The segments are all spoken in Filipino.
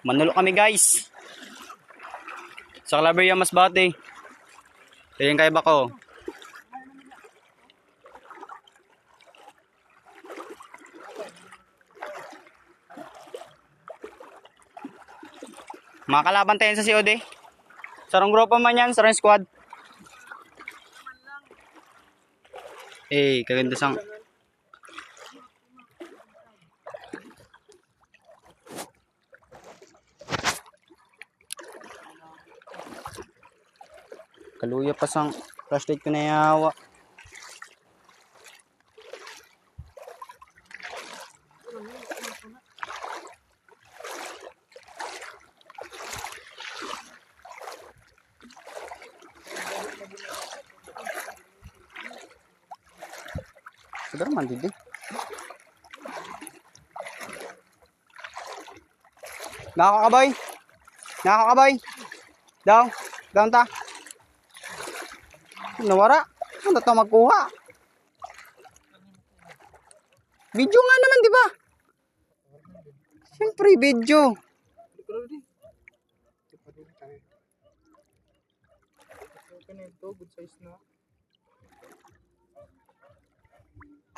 Manulo kami guys. Sa Calabria Masbate. Ayan kay Bako. Mga kalaban tayo sa COD. Sarong grupo man yan, sarong squad. Eh, kaganda sang... Kaluya pa sang flashlight ko na yawa. Siguro man didi. Nakakabay. Nakakabay. Daw. Daw ta. Nawara. Ano to magkuha? Video nga naman, di ba? Siyempre, video.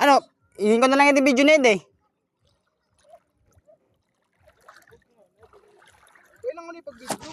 Ano? Ihin ko na lang yung video na yun eh. Kailangan mo na ipag-video,